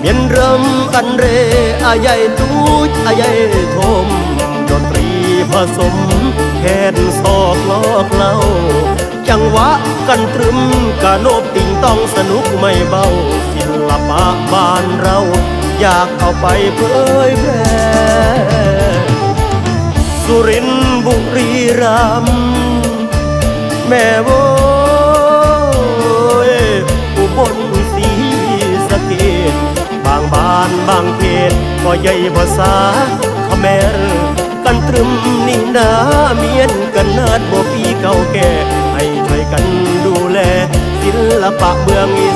เมียนริ่มอันเรอาใหญ่ตูดอาใหญ่ทมดนตรีผสมแคนศอกลอกเล่าจังหวะกันตรึมกะโนบติงต้องสนุกไม่เบาศิลปะบ้านเรา อยากเอาไปเผยแพร่สุรินทร์บุรีรัมย์แม่โว้างบ้านบางเขตก็ใหญ่ภาษาขแมรกันตรึมนี่นาเมียนกันนาดบ่ปีเก่าแก่ ให้ช่วยกันดูแลศิลปะเมืองอี